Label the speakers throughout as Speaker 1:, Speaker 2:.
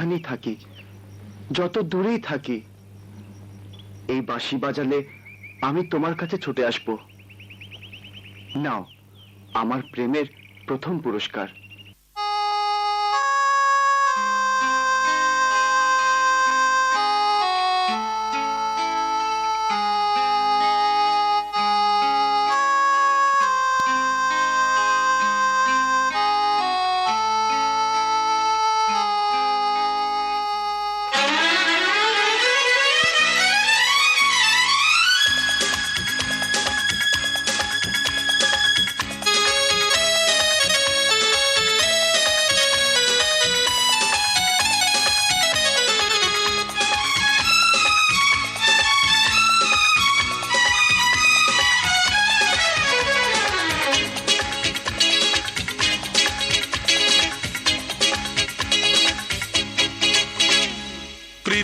Speaker 1: যেখানেই থাকি, যত দূরেই থাকি, এই বাঁশি বাজালে আমি তোমার কাছে ছুটে আসব। নাও, আমার প্রেমের প্রথম পুরস্কার।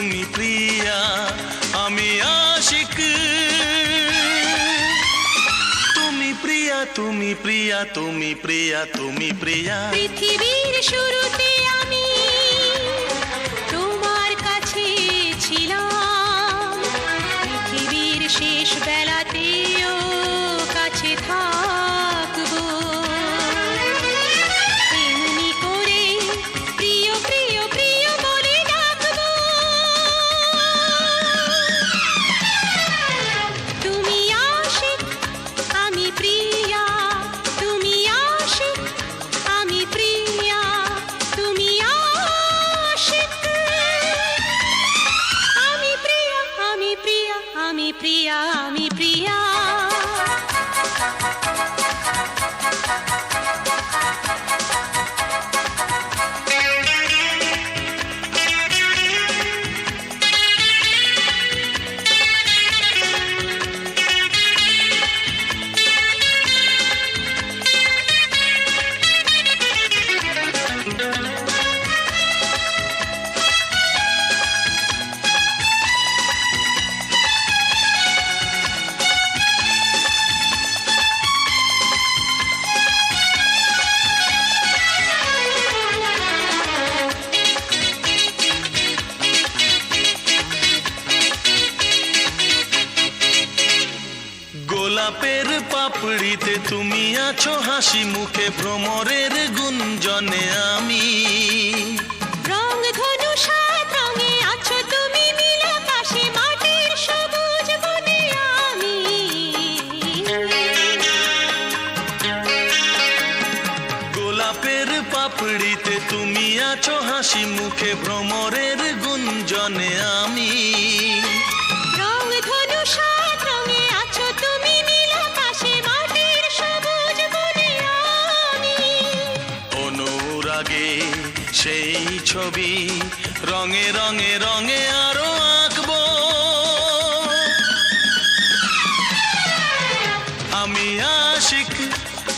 Speaker 2: তুমি প্রিয়া আমি আশিক। তুমি প্রিয়া তুমি প্রিয়া তুমি প্রিয়া তুমি প্রিয়া।
Speaker 3: পৃথিবীর শুরুতে
Speaker 2: গোলাপের পাপড়িতে তুমি আছো হাসি মুখে ভ্রমরের গুঞ্জনে আমি।
Speaker 3: রং ধনু সাত রঙে আছো তুমি নীল মাটির সবুজ বনে আমি।
Speaker 2: গোলাপের পাপড়িতে তুমি আছো হাসি মুখে ভ্রমরের গুঞ্জনে আমি। ছবি রঙে রঙে রঙে আরও আঁকবো। আমি আশিক।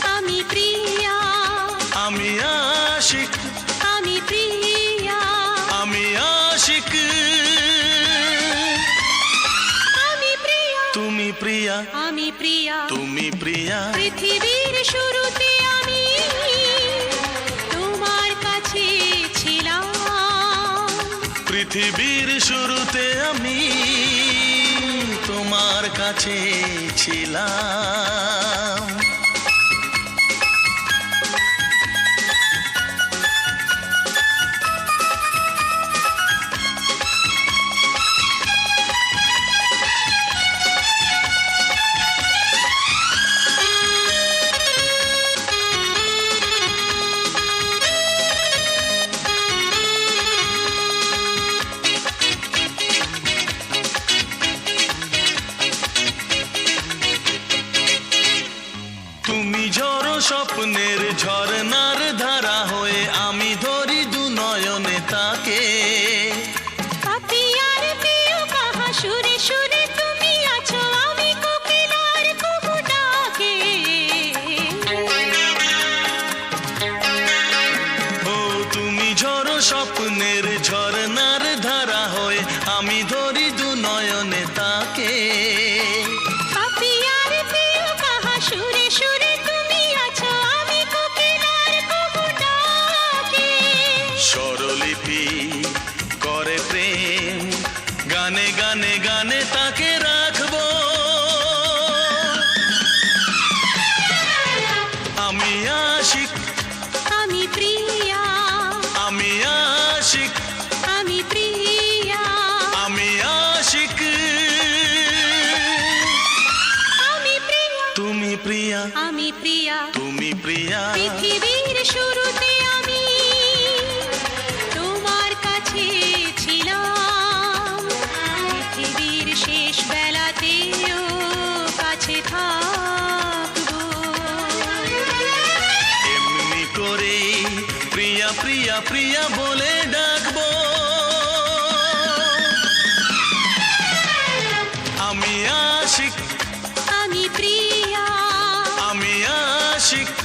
Speaker 3: আমি প্রিয়া।
Speaker 2: আমি আশিক।
Speaker 3: আমি প্রিয়া।
Speaker 2: আমি আশিক।
Speaker 3: আমি প্রিয়া।
Speaker 2: তুমি প্রিয়া।
Speaker 3: আমি প্রিয়া।
Speaker 2: তুমি প্রিয়া।
Speaker 3: পৃথিবীর শুরুতে আমি
Speaker 2: পৃথিবীর শুরুতে আমি তোমার কাছে ছিলাম। তুমি ঝড় স্বপ্নের ঝরনার ধারা হয়ে আমি ধরি দু নয়নে তাকে।
Speaker 3: আমি স্বপ্নের ঝরনার ধারা হয়ে আমি
Speaker 2: ধরি দু নয়নে গানে গানে গানে তাকে রাখব। আমি আশিক।
Speaker 3: আমি প্রিয়া।
Speaker 2: আমি আশিক।
Speaker 3: আমি প্রিয়া।
Speaker 2: আমি আশিক।
Speaker 3: আমি প্রিয়া।
Speaker 2: তুমি প্রিয়া।
Speaker 3: আমি প্রিয়া।
Speaker 2: তুমি প্রিয়া।
Speaker 3: পৃথিবীর শুরুতে
Speaker 2: প্রিয়া প্রিয়া প্রিয়া বলে ডাকবো। আমি আশিক।
Speaker 3: আমি প্রিয়া।
Speaker 2: আমি আশিক।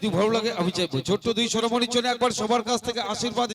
Speaker 4: যদি ভালো লাগে আমি চাইব। ছোট্ট দুই সোনামণির জন্য একবার সবার কাছ থেকে আশীর্বাদ